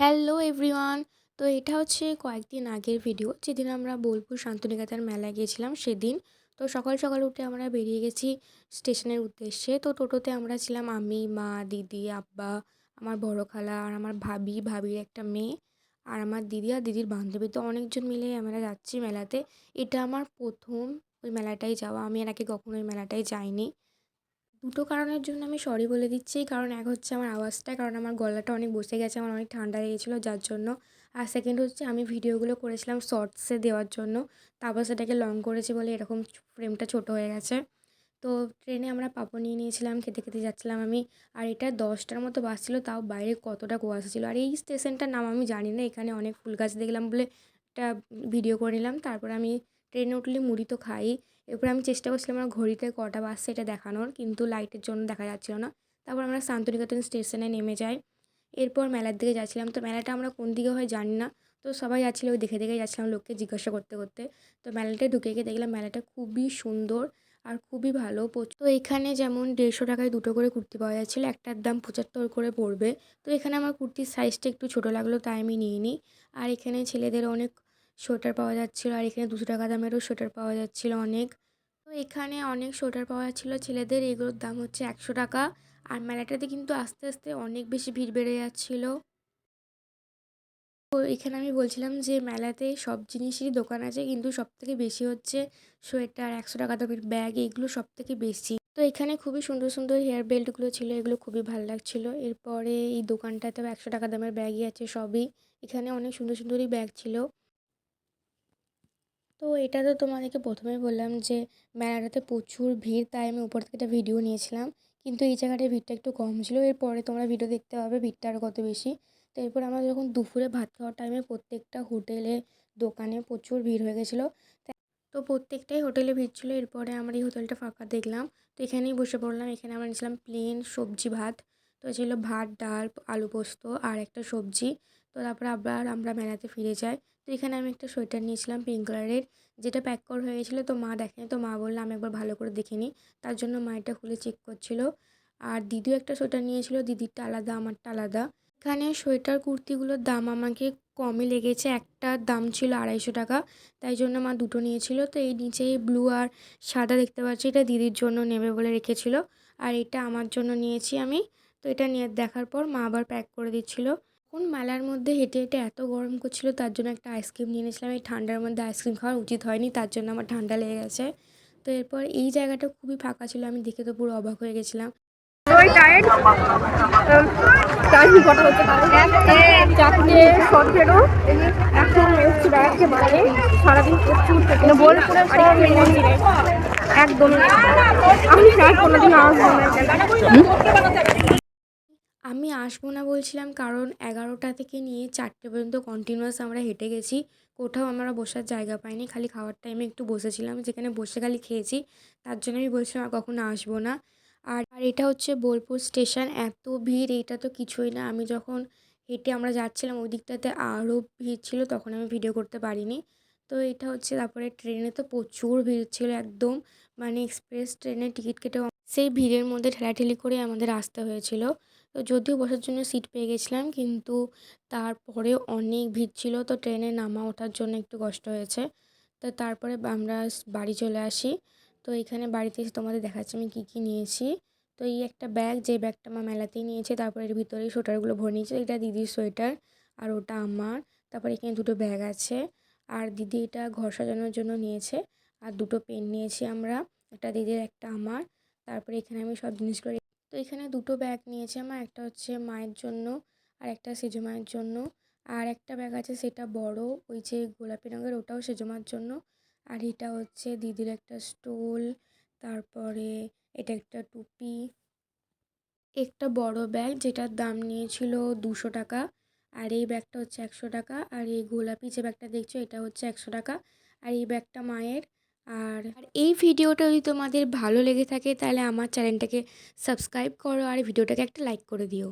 Hello everyone. তো এটা হচ্ছে কয়েকদিন আগের ভিডিও। যেদিন আমরা বোলপুর শান্তিনিকেতন মেলায় গিয়েছিলাম সেদিন। তো সকাল সকাল উঠে আমরা বেরিয়ে গেছি স্টেশনের উদ্দেশ্যে। তো টোটোতে আমরা ছিলাম আমি, মা, দিদি, আব্বা, আমার বড় খালা আর আমার ভাবি, ভাবির একটা মেয়ে আর আমার দিদি আর দিদির বান্ধবী। তো অনেকজন মিলে আমরা যাচ্ছি মেলাতে। এটা আমার প্রথম ওই মেলাটায় যাওয়া। আমি এর আগে কখনো ওই মেলাটায় যাইনি। দুটো কারণের জন্য আমি সরি বলে দিচ্ছি। কারণ এক হচ্ছে আমার আওয়াজটা, কারণ আমার গলাটা অনেক বসে গেছে, আমার অনেক ঠান্ডা লেগেছিলো যার জন্য। আর সেকেন্ড হচ্ছে আমি ভিডিওগুলো করেছিলাম শর্টসে দেওয়ার জন্য। তারপর সেটাকে লং করেছি বলে এরকম ফ্রেমটা ছোট হয়ে গেছে। তো ট্রেনে আমরা পাপড় নিয়ে নিয়েছিলাম, খেতে খেতে যাচ্ছিলাম আমি। আর এটা দশটার মতো বাস ছিল, তাও বাইরে কতটা কুয়াশা ছিল। আর এই স্টেশনটার নাম আমি জানি না, এখানে অনেক ফুল গাছ দেখলাম বলে একটা ভিডিও করে নিলাম। তারপর আমি ট্রেনে উঠলে মুড়ি তো খাই। এরপর আমি চেষ্টা করছিলাম আমার ঘড়িতে কটা বাজছে এটা দেখানোর, কিন্তু লাইটের জন্য দেখা যাচ্ছিল না। তারপর আমরা শান্তিনিকেতন স্টেশনে নেমে যাই। এরপর মেলার দিকে যাচ্ছিলাম। তো মেলাটা আমরা কোন দিকে হয় জানি না। তো সবাই যাচ্ছিল দেখে দেখে যাচ্ছিলাম লোককে জিজ্ঞাসা করতে করতে। তো মেলাটায় ঢুকে গিয়ে দেখলাম মেলাটা খুবই সুন্দর আর খুবই ভালো। তো এখানে যেমন দেড়শো টাকায় দুটো করে কুর্তি পাওয়া যাচ্ছিল, একটার দাম পঁচাত্তর করে পড়বে। তো এখানে আমার কুর্তির সাইজটা একটু ছোটো লাগল, তাই আমি নিয়ে নিই আর এখানে ছেলেদের অনেক সোয়েটার পাওয়া যাচ্ছিল, আর এখানে দুশো টাকা দামেরও সোয়েটার পাওয়া যাচ্ছিল অনেক। তো এখানে অনেক সোয়েটার পাওয়া যাচ্ছিল, ছেলেদের এগুলোর দাম হচ্ছে একশো টাকা। আর মেলাটাতে কিন্তু আস্তে আস্তে অনেক বেশি ভিড় বেড়ে যাচ্ছিল। তো এখানে আমি বলছিলাম যে মেলাতে সব জিনিসেরই দোকান আছে, কিন্তু সব থেকে বেশি হচ্ছে সোয়েটার, একশো টাকা দামের ব্যাগ, এগুলো সব থেকে বেশি। তো এখানে খুবই সুন্দর সুন্দর হেয়ার বেল্টগুলো ছিল, এগুলো খুবই ভালো লাগছিল। এরপরে এই দোকানটাতেও একশো টাকা দামের ব্যাগই আছে সবই। এখানে অনেক সুন্দর সুন্দরই ব্যাগ ছিল। তো এটা তো তোমাদেরকে প্রথমেই বললাম যে মেলাটাতে প্রচুর ভিড়, তাই আমি উপর থেকে একটা ভিডিও নিয়েছিলাম। কিন্তু এই জায়গাটায় ভিড়টা একটু কম ছিল। এরপরে তোমরা ভিডিও দেখতে পাবে ভিড়টা আরও কত বেশি। তো এরপর আমরা যখন দুপুরে ভাত খাওয়ার টাইমে প্রত্যেকটা হোটেলে দোকানে প্রচুর ভিড় হয়ে গেছিল। তো প্রত্যেকটাই হোটেলে ভিড় ছিল। এরপরে আমরা এই হোটেলটা ফাঁকা দেখলাম। তো এখানেই বসে পড়লাম। এখানে আমরা নিয়েছিলাম প্লেন সবজি ভাত। তো ছিল ভাত, ডাল, আলু পোস্ত আর একটা সবজি। তো তারপরে আবার আমরা মেলাতে ফিরে যাই। এখানে আমি একটা সোয়েটার নিয়েছিলাম পিঙ্ক কালারের। যেটা প্যাক করা হয়ে গেছিল তো মা দেখেনি, তো মা বলল আমি একবার ভালো করে দেখে নিই। তার জন্য মা এটা খুলে চেক করছিল। আর দিদিও একটা সোয়েটার নিয়েছিল দিদিরটা আলাদা, আমারটা আলাদা। এখানে সোয়েটার কুর্তিগুলোর দাম আমাকে কমই লেগেছে একটার দাম ছিল আড়াইশো টাকা। তাই জন্য মা দুটো নিয়েছিল, তো এই নিচে ব্লু আর সাদা দেখতে পাচ্ছি, এটা দিদির জন্য নেবে বলে রেখেছিল। আর এটা আমার জন্য নিয়েছি আমি, তো এটা নিয়ে দেখার পর মা আবার প্যাক করে দিচ্ছিল। এখন মেলার মধ্যে হেঁটে হেঁটে এত গরম করছিল তার জন্য একটা আইসক্রিম নিয়ে নিয়েছিলাম এই ঠান্ডার মধ্যে আইসক্রিম খাওয়া উচিত হয়নি তার জন্য আমার ঠান্ডা লেগে গেছে। তো এরপর এই জায়গাটা খুবই ফাঁকা ছিল আমি দেখে তো পুরো অবাক হয়ে গেছিলাম। বোলপুরে একদম আমি কোনোদিন আসব না। আমি আসব না বলছিলাম, কারণ এগারোটা থেকে নিয়ে চারটে পর্যন্ত কন্টিনিউয়াস আমরা হেঁটে গেছি। কোথাও আমরা বসার জায়গা পাইনি, খালি খাওয়ার টাইমে একটু বসেছিলাম, যেখানে বসে খালি খেয়েছি। তার জন্য আমি বলছিলাম আর কখনো আসব না। আর আর এটা হচ্ছে বোলপুর স্টেশন, এত ভিড়, এটা তো কিছুই না। আমি যখন হেঁটে আমরা যাচ্ছিলাম, ওই দিকটাতে আরও ভিড় ছিল, তখন আমি ভিডিও করতে পারিনি। তো এটা হচ্ছে তারপরে ট্রেনে তো প্রচুর ভিড় ছিল একদম মানে এক্সপ্রেস ট্রেনে টিকিট কেটেও সেই ভিড়ের মধ্যে ঠেলাঠেলি করে আমাদের আসতে হয়েছিল। তো যদিও বসার জন্য সিট পেয়ে গেছিলাম, কিন্তু তারপরেও অনেক ভিড় ছিল। তো ট্রেনে নামা ওঠার জন্য একটু কষ্ট হয়েছে। তো তারপরে আমরা বাড়ি চলে আসি। তো এখানে বাড়িতে এসে তোমাদের দেখাচ্ছি আমি কী কী নিয়েছি। তো এই একটা ব্যাগ যে ব্যাগটা আমার মেলাতেই নিয়েছে, তারপরে এর ভিতরে সোয়েটারগুলো ভরে নিয়েছে। এটা দিদির সোয়েটার আর ওটা আমার। তারপরে এখানে দুটো ব্যাগ আছে। আর দিদি এটা ঘর সাজানোর জন্য নিয়েছে। আর দুটো পেন নিয়েছি আমরা। একটা দিদির, একটা আমার। তারপরে এখানে আমি সব জিনিসগুলো তো এখানে দুটো ব্যাগ নিয়েছি আমার, একটা হচ্ছে মায়ের জন্য আর একটা সেজো মায়ের জন্য। আর একটা ব্যাগ আছে সেটা বড়, ওই যে গোলাপি রঙের, ওটাও সেজো মার জন্য। আর এটা হচ্ছে দিদির একটা স্টোল, তারপরে এটা একটা টুপি। একটা বড় ব্যাগ যেটার দাম নিয়েছিল দুশো টাকা। আর এই ব্যাগটা হচ্ছে একশো টাকা। আর এই গোলাপি যে ব্যাগটা দেখছ, এটা হচ্ছে একশো টাকা। আর এই ব্যাগটা মায়ের। আর এই ভিডিওটা যদি তোমাদের ভালো লেগে থাকে তাহলে আমার চ্যানেলটাকে সাবস্ক্রাইব করো আর ভিডিওটাকে একটা লাইক করে দিও।